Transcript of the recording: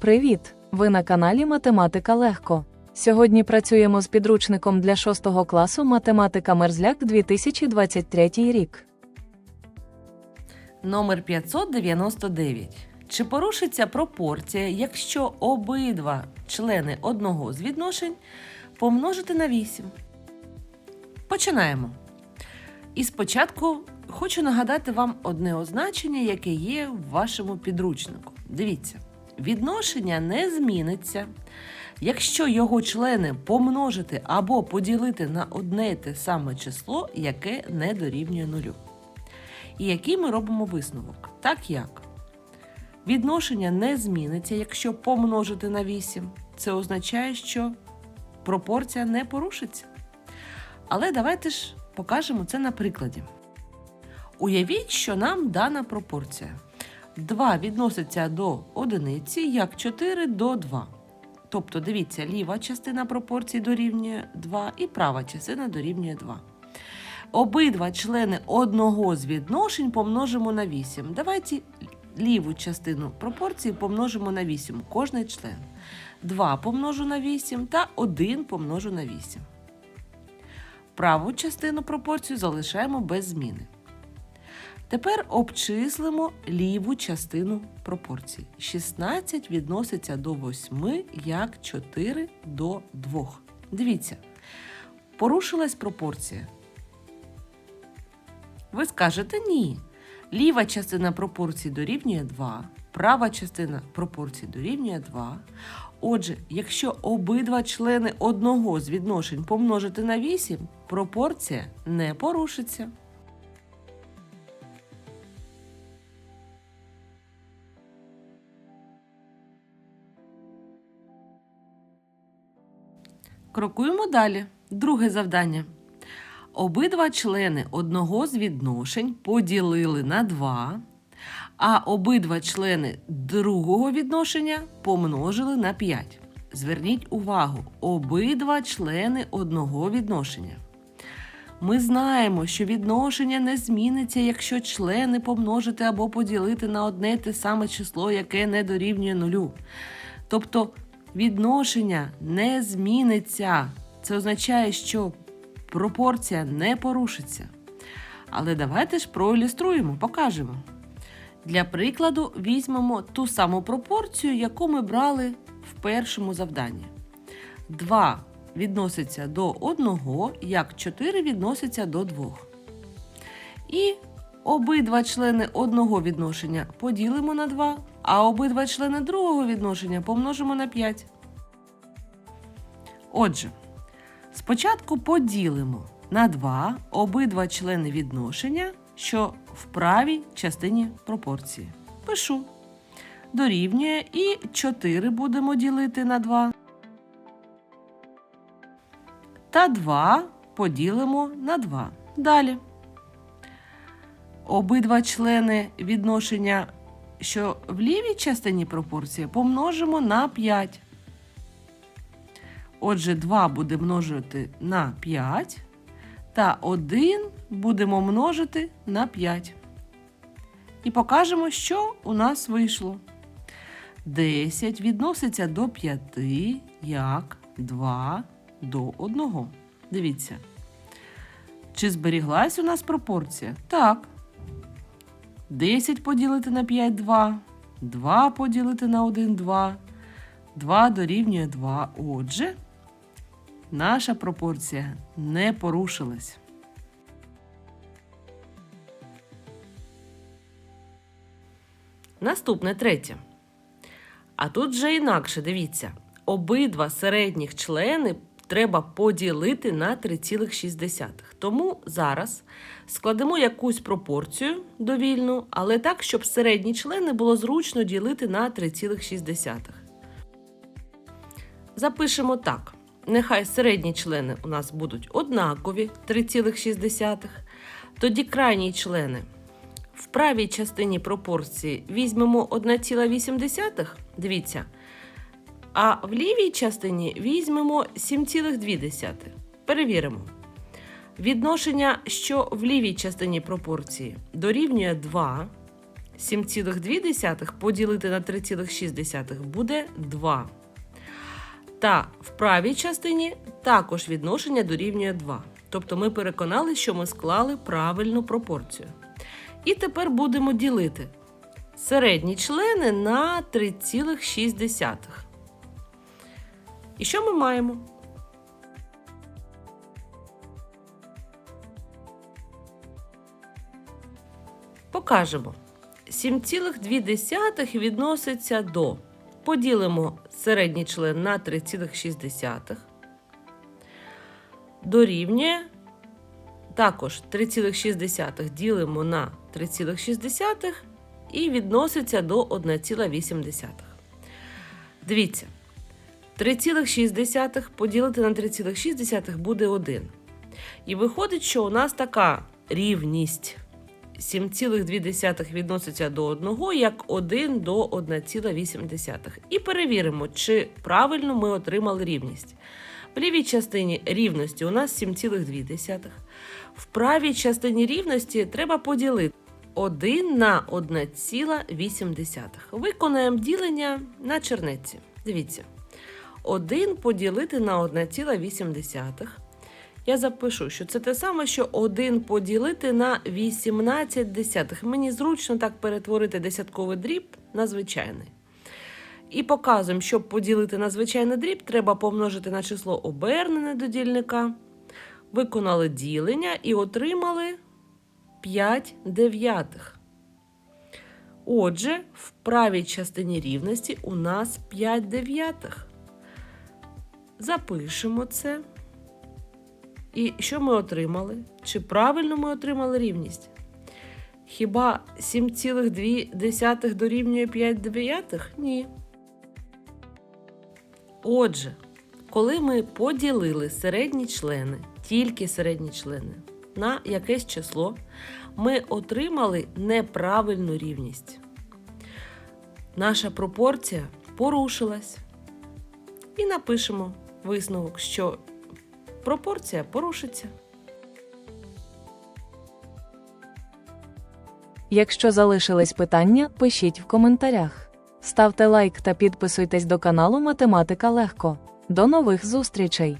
Привіт! Ви на каналі Математика Легко. Сьогодні працюємо з підручником для 6 класу Математика Мерзляк 2023 рік. Номер 599. Чи порушиться пропорція, якщо обидва члени одного з відношень помножити на 8? Починаємо. І спочатку хочу нагадати вам одне означення, яке є в вашому підручнику. Дивіться, відношення не зміниться, якщо його члени помножити або поділити на одне й те саме число, яке не дорівнює нулю. І який ми робимо висновок? Так як відношення не зміниться, якщо помножити на 8. Це означає, що пропорція не порушиться. Але давайте ж покажемо це на прикладі. Уявіть, що нам дана пропорція. 2 відноситься до одиниці, як 4 до 2. Тобто, дивіться, ліва частина пропорції дорівнює 2 і права частина дорівнює 2. Обидва члени одного з відношень помножимо на 8. Давайте ліву частину пропорції помножимо на 8, кожний член. 2 помножу на 8 та 1 помножу на 8. Праву частину пропорцію залишаємо без зміни. Тепер обчислимо ліву частину пропорції. 16 відноситься до 8, як 4 до 2. Дивіться, порушилась пропорція. Ви скажете ні. Ліва частина пропорції дорівнює 2, права частина пропорції дорівнює 2. Отже, якщо обидва члени одного з відношень помножити на 8, пропорція не порушиться. Крокуємо далі. Друге завдання. Обидва члени одного з відношень поділили на 2, а обидва члени другого відношення помножили на 5. Зверніть увагу, обидва члени одного відношення. Ми знаємо, що відношення не зміниться, якщо члени помножити або поділити на одне те саме число, яке не дорівнює нулю. Тобто відношення не зміниться. Це означає, що пропорція не порушиться. Але давайте ж проілюструємо, покажемо. Для прикладу, візьмемо ту саму пропорцію, яку ми брали в першому завданні. 2 відноситься до 1, як 4 відноситься до 2. І обидва члени одного відношення поділимо на 2, а обидва члени другого відношення помножимо на 5. Отже, Спочатку поділимо на 2 обидва члени відношення, що в правій частині пропорції. Пишу. Дорівнює і 4 будемо ділити на 2. Та 2 поділимо на 2. Далі. Обидва члени відношення, що в лівій частині пропорції, помножимо на 5. Отже, 2 буде множити на 5, та 1 будемо множити на 5. І покажемо, що у нас вийшло. 10 відноситься до 5, як 2 до 1. Дивіться. Чи зберіглась у нас пропорція? Так. 10 поділити на 5 2. 2 поділити на 1 2. 2 дорівнює 2. Отже, наша пропорція не порушилась. Наступне третє. А тут вже інакше, дивіться. Обидва середніх члени треба поділити на 3,6. Тому зараз складемо якусь пропорцію довільну, але так, щоб середні члени було зручно ділити на 3,6. Запишемо так. Нехай середні члени у нас будуть однакові 3,6. Тоді крайні члени в правій частині пропорції візьмемо 1,8. Дивіться. А в лівій частині візьмемо 7,2. Перевіримо. Відношення, що в лівій частині пропорції дорівнює 2, 7,2 поділити на 3,6 буде 2. Та в правій частині також відношення дорівнює 2. Тобто ми переконали, що ми склали правильну пропорцію. І тепер будемо ділити середні члени на 3,6. І що ми маємо? Покажемо. 7,2 відноситься до. Поділимо середній член на 3,6. Дорівнює. Також 3,6 ділимо на 3,6 і відноситься до 1,8. Дивіться. 3,6 поділити на 3,6 буде 1. І виходить, що у нас така рівність 7,2 відноситься до 1, як 1 до 1,8. І перевіримо, чи правильно ми отримали рівність. В лівій частині рівності у нас 7,2. В правій частині рівності треба поділити 1 на 1,8. Виконаємо ділення на чернеці. Дивіться. 1 поділити на 1,8. Я запишу, що це те саме, що 1 поділити на 18 десятих. Мені зручно так перетворити десятковий дріб на звичайний. І показуємо, щоб поділити на звичайний дріб, треба помножити на число обернене до дільника. Виконали ділення і отримали 5 дев'ятих. Отже, в правій частині рівності у нас 5 дев'ятих. Запишемо це. І що ми отримали? Чи правильно ми отримали рівність? Хіба 7,2 дорівнює 5 дев'ятих? Ні. Отже, коли ми поділили середні члени, тільки середні члени, на якесь число, ми отримали неправильну рівність. Наша пропорція порушилась. І напишемо висновок, що пропорція порушиться. Якщо залишились питання, пишіть в коментарях. Ставте лайк та підписуйтесь до каналу Математика Легко. До нових зустрічей!